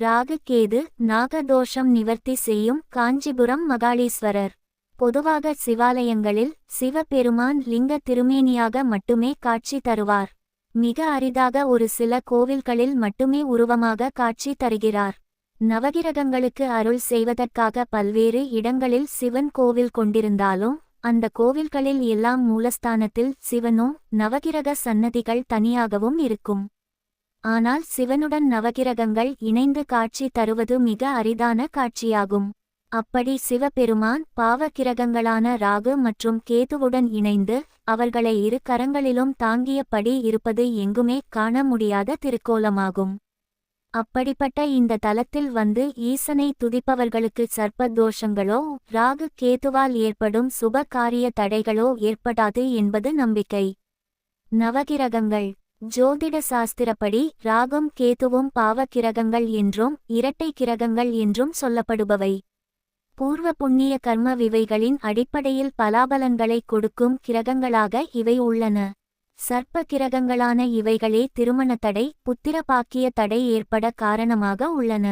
ராகுகேது நாகதோஷம் நிவர்த்தி செய்யும் காஞ்சிபுரம் மகாளீஸ்வரர். பொதுவாக சிவாலயங்களில் சிவபெருமான் லிங்க திருமேனியாக மட்டுமே காட்சி தருவார். மிக அரிதாக ஒரு சில கோவில்களில் மட்டுமே உருவமாக காட்சி தருகிறார். நவகிரகங்களுக்கு அருள் செய்வதற்காக பல்வேறு இடங்களில் சிவன் கோவில் கொண்டிருந்தாலும் அந்த கோவில்களில் எல்லாம் மூலஸ்தானத்தில் சிவனும் நவகிரக சன்னதிகள் தனியாகவும் இருக்கும். ஆனால் சிவனுடன் நவகிரகங்கள் இணைந்து காட்சி தருவது மிக அரிதான காட்சியாகும். அப்படி சிவபெருமான் பாவகிரகங்களான ராகு மற்றும் கேதுவுடன் இணைந்து அவர்களை இரு கரங்களிலும் தாங்கியபடி இருப்பது எங்குமே காண முடியாத திருக்கோலமாகும். அப்படிப்பட்ட இந்த தலத்தில் வந்து ஈசனை துதிப்பவர்களுக்கு சர்ப்ப தோஷங்களோ ராகு கேதுவால் ஏற்படும் சுப காரிய தடைகளோ ஏற்படாது என்பது நம்பிக்கை. நவகிரகங்கள் ஜோதிட சாஸ்திரப்படி ராகும் கேதுவும் பாவக்கிரகங்கள் என்றும் இரட்டை கிரகங்கள் என்றும் சொல்லப்படுபவை. பூர்வ புண்ணிய கர்ம விவைகளின் அடிப்படையில் பலாபலன்களை கொடுக்கும் கிரகங்களாக இவை உள்ளன. சர்ப்ப கிரகங்களான இவைகளே திருமண தடை புத்திர பாக்கிய தடை ஏற்பட காரணமாக உள்ளன.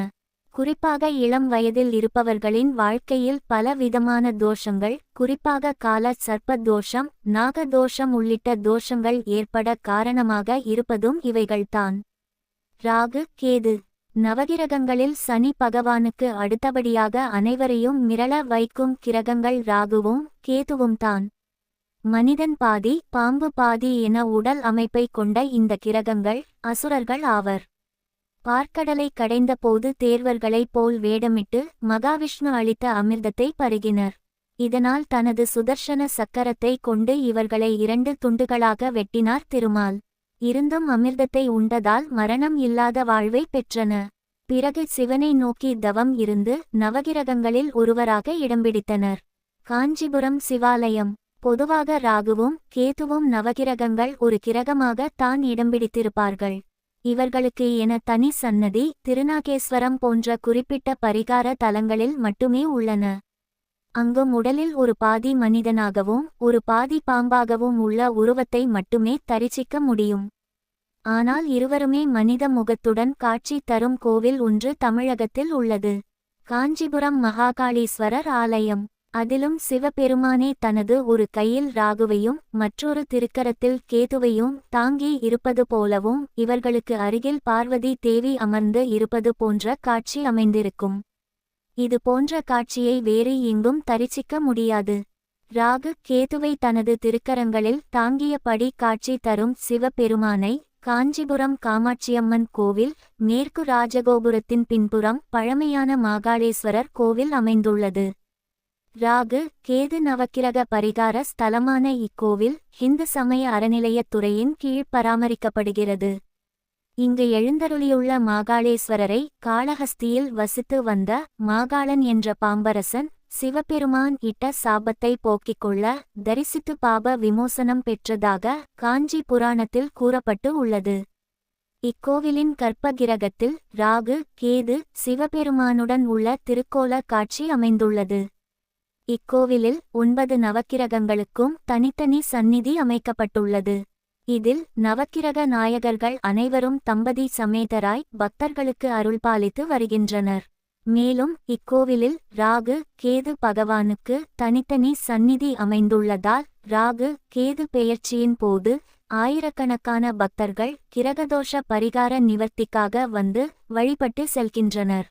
குறிப்பாக இளம் வயதில் இருப்பவர்களின் வாழ்க்கையில் பல விதமான தோஷங்கள் குறிப்பாக கால சர்ப்ப தோஷம் நாக தோஷம் உள்ளிட்ட தோஷங்கள் ஏற்பட காரணமாக இருப்பதும் இவைகள்தான். ராகு கேது. நவகிரகங்களில் சனி பகவானுக்கு அடுத்தபடியாக அனைவரையும் மிரள வைக்கும் கிரகங்கள் ராகுவும் கேதுவும் தான் மனிதன் பாதி பாம்பு பாதி என உடல் அமைப்பை கொண்ட இந்த கிரகங்கள் அசுரர்கள் ஆவர். பார்க்கடலை கடைந்த போது தேர்வர்களைப் போல் வேடமிட்டு மகாவிஷ்ணு அளித்த அமிர்தத்தை பருகினர். இதனால் தனது சுதர்ஷன சக்கரத்தை கொண்டு இவர்களை இரண்டு துண்டுகளாக வெட்டினார் திருமால். இருந்தும் அமிர்தத்தை உண்டதால் மரணம் இல்லாத வாழ்வை பெற்றன. பிறகு சிவனை நோக்கி தவம் இருந்து நவகிரகங்களில் ஒருவராக இடம்பிடித்தனர் காஞ்சிபுரம் சிவாலயம். பொதுவாக ராகுவும் கேதுவும் நவகிரகங்கள் ஒரு கிரகமாக தான் இடம்பிடித்திருப்பார்கள் இவர்களுக்கு என தனி சன்னதி திருநாகேஸ்வரம் போன்ற குறிப்பிட்ட பரிகார தலங்களில் மட்டுமே உள்ளன. அங்கும் உடலில் ஒரு பாதி மனிதனாகவும் ஒரு பாதி பாம்பாகவும் உள்ள உருவத்தை மட்டுமே தரிசிக்க முடியும். ஆனால் இருவருமே மனித முகத்துடன் காட்சி தரும் கோவில் ஒன்று தமிழகத்தில் உள்ளது. காஞ்சிபுரம் மகாகாளீஸ்வரர் ஆலயம். அதிலும் சிவபெருமானே தனது ஒரு கையில் ராகுவையும் மற்றொரு திருக்கரத்தில் கேதுவையும் தாங்கி இருப்பது போலவும் இவர்களுக்கு அருகில் பார்வதி தேவி அமர்ந்து இருப்பது போன்ற காட்சி அமைந்திருக்கும். இது போன்ற காட்சியை வேறு எங்கும் தரிசிக்க முடியாது. ராகு கேதுவை தனது திருக்கரங்களில் தாங்கியபடி காட்சி தரும் சிவபெருமானை காஞ்சிபுரம் காமாட்சியம்மன் கோவில் மேற்கு ராஜகோபுரத்தின் பின்புறம் பழமையான மாகாளேஸ்வரர் கோவில் அமைந்துள்ளது. ராகு கேது நவக்கிரக பரிகார ஸ்தலமான இக்கோவில் ஹிந்து சமய அறநிலையத்துறையின் கீழ் பராமரிக்கப்படுகிறது. இங்கு எழுந்தருளியுள்ள மாகாளேஸ்வரரை காளஹஸ்தியில் வசித்து வந்த மாகாளன் என்ற பாம்பரசன் சிவபெருமான் இட்ட சாபத்தை போக்கிக் கொள்ள தரிசித்து பாப விமோசனம் பெற்றதாக காஞ்சி புராணத்தில் கூறப்பட்டு உள்ளது. இக்கோவிலின் கற்பகிரகத்தில் ராகு கேது சிவபெருமானுடன் உள்ள திருக்கோல காட்சி அமைந்துள்ளது. இக்கோவிலில் ஒன்பது நவக்கிரகங்களுக்கும் தனித்தனி சந்நிதி அமைக்கப்பட்டுள்ளது. இதில் நவக்கிரக நாயகர்கள் அனைவரும் தம்பதி சமேதராய் பக்தர்களுக்கு அருள்பாலித்து வருகின்றனர். மேலும் இக்கோவிலில் ராகு கேது பகவானுக்கு தனித்தனி சந்நிதி அமைந்துள்ளதால் ராகு கேது பெயர்ச்சியின் போது ஆயிரக்கணக்கான பக்தர்கள் கிரகதோஷ பரிகார நிவர்த்திக்காக வந்து வழிபட்டு செல்கின்றனர்.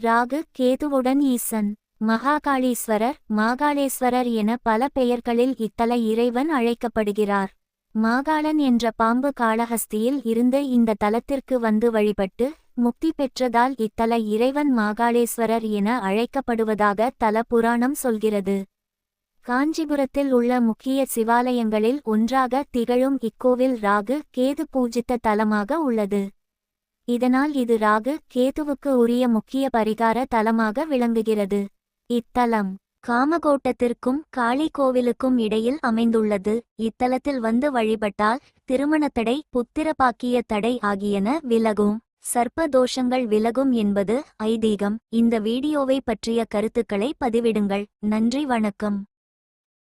ராகு கேதுவுடன் ஈசன். மகாகாளீஸ்வரர் மாகாளேஸ்வரர் என பல பெயர்களில் இத்தல இறைவன் அழைக்கப்படுகிறார். மாகாளன் என்ற பாம்பு காளஹஸ்தியில் இருந்து இந்த தலத்திற்கு வந்து வழிபட்டு முக்தி பெற்றதால் இத்தல இறைவன் மாகாளேஸ்வரர் என அழைக்கப்படுவதாக தல புராணம் சொல்கிறது. காஞ்சிபுரத்தில் உள்ள முக்கிய சிவாலயங்களில் ஒன்றாக திகழும் இக்கோவில் ராகு கேது பூஜித்த தலமாக உள்ளது. இதனால் இது ராகு கேதுவுக்கு உரிய முக்கிய பரிகார தலமாக விளங்குகிறது. இத்தலம் காமகோட்டத்திற்கும் காளி கோவிலுக்கும் இடையில் அமைந்துள்ளது. இத்தலத்தில் வந்து வழிபட்டால் திருமணத்தடை புத்திர பாக்கிய தடை ஆகியன விலகும். சர்ப்ப தோஷங்கள் விலகும் என்பது ஐதீகம். இந்த வீடியோவை பற்றிய கருத்துக்களை பதிவிடுங்கள். நன்றி வணக்கம்.